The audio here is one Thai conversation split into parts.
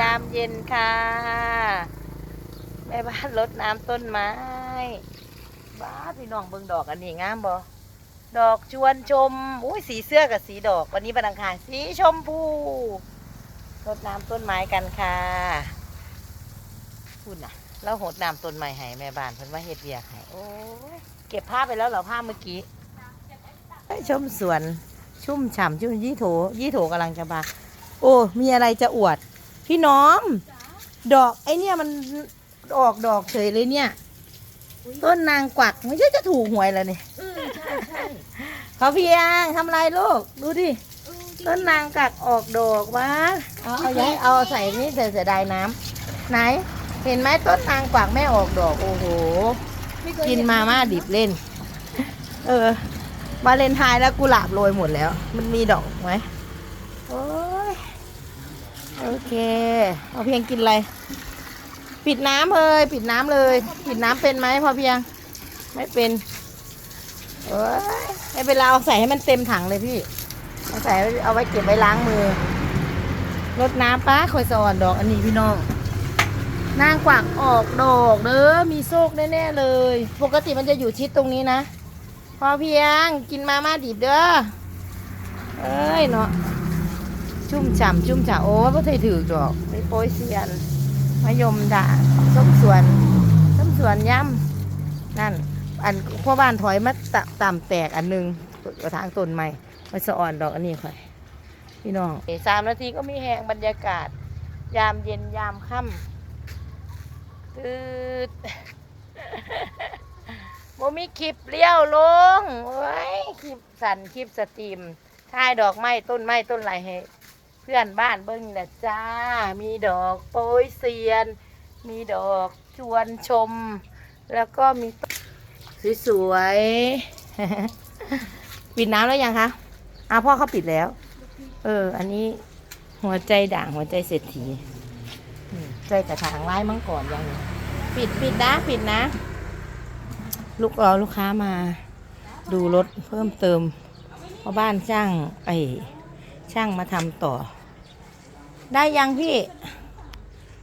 ยามเย็นค่ะ แม่บ้านรดน้ำต้นไม้ บ้าพี่น้องเบิ่งดอกอันนี้งามบ่ดอกชวนชม อุ้ยสีเสื้อกับสีดอก วันนี้วันอังคารสีชมพูรดน้ำต้นไม้กันค่ะพูดนะแล้วหดน้ำต้นไม้ให้แม่บ้านเพิ่นว่าเฮ็ดเวียกให้โอ้ยเก็บผ้าไปแล้วเหรอผ้าเมื่อกี้ชมสวนชุ่มฉ่ำชุ่มยี่โถยี่โถกำลังจะบาโอ้ มีอะไรจะอวด พี่น้อม ดอกไอเนี่ยมันออกดอกเฉยเลยเนี่ย ต้นนางกวักไม่ใช่จะถูกหวยแล้วนี่เออใช่ใช่เขาเพียงทำไรลูกดูดิต้นนางกักออกดอกวะเอาเอาย้ายเอาใส่นี่เสียเสียดายน้ำไหน เห็นไหมต้นนางกวักไม่ออกดอกโอ้โห ไม่เคยกินมาม่าดิบเล่น เออ วาเลนไทน์แล้วกุหลาบโรยหมดแล้ว มันมีดอกไหมโอ้ย โอเค เอาเพียงกินอะไร ปิดน้ำเลย ปิดน้ำเลย ปิดน้ำเป็นไหมพอเพียง ไม่เป็นเอ้ยไม่เป็นไรเอาใส่ให้มันเต็มถังเลยพี่เอาใส่เอาไว้เก็บไว้ล้างมือรดน้ำป้าคอยสอนดอกอันนี้พี่น้องนางกวักออกดอกเด้อมีโชคแน่ๆเลย ปกติมันจะอยู่ชิดตรงนี้นะ พอเพียงกินมาม่าดิบเด้อเอ้ยเนาะ ชุ่มฉ่ำชุ่มฉ่ำโอ้ยพ่อเคยถือดอกไปโปรยเซียนมะยมด่าส้มสวนส้มสวนย่ำนั่น อันพ่อบ้านถอยมาตะต่ำแตกอันหนึงกระถางต้นใหม่มาสะอ่อนดอกอันนี้ค่อยพี่น้องสามนาทีก็มีแหงบรรยากาศ ยามเย็นยามค่ำตืดโมมีคลิปเลี้ยวลงโอ้ยคลิปสั่นคลิปสตรีมถ่ายดอกไม้ต้นไม้ต้นไรให้ เพื่อนบ้านเบิ้งนะจ้า มีดอกโป้ยเซียน มีดอกชวนชม แล้วก็มีสวยๆ ปิดน้ำแล้วยังคะอ้าพ่อเขาปิดแล้ว เออ อันนี้หัวใจด่างหัวใจเศรษฐีใจกระถางไม้มังกรยังปิดปิดนะปิดนะ ลูกรอลูกค้ามา ดูรถเพิ่มเติมเพราะบ้านช่างไอ ช่างมาทำต่อ ได้ยังพี่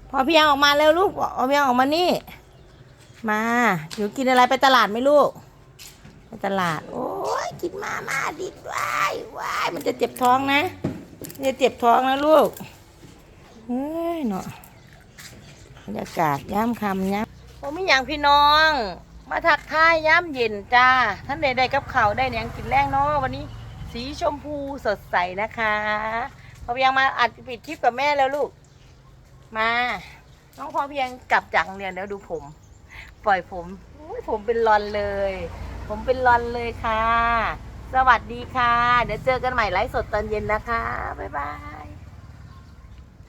พอเพียงออกมาเร็วลูกพอเพียงออกมานี่ มาเดี๋ยวกินอะไรไปตลาดไหมลูก ไปตลาด โอ้ยกินมามาดิดว้ายว้ายมันจะเจ็บท้องนะมันจะเจ็บท้องนะลูกเฮ้ยเนาะบรรยากาศย่ำคำย่ำผมมีอย่างพี่น้อง มาทักทายย่ำเย็นจ้าท่านใดๆกับเขาได้เนี่ยงกินแรงเนาะวันนี้ สีชมพูสดใสนะคะพอเพียงมาอัดปิดคลิปกับแม่แล้วลูก มา น้องพอเพียงกลับจากโรงเรียนแล้วดูผม ปล่อยผมยผมเป็นรอนเลย ผมเป็นรอนเลยค่ะ สวัสดีค่ะ เดี๋ยวเจอกันใหม่ไลฟ์สดตอนเย็นนะคะ บ๊ายบาย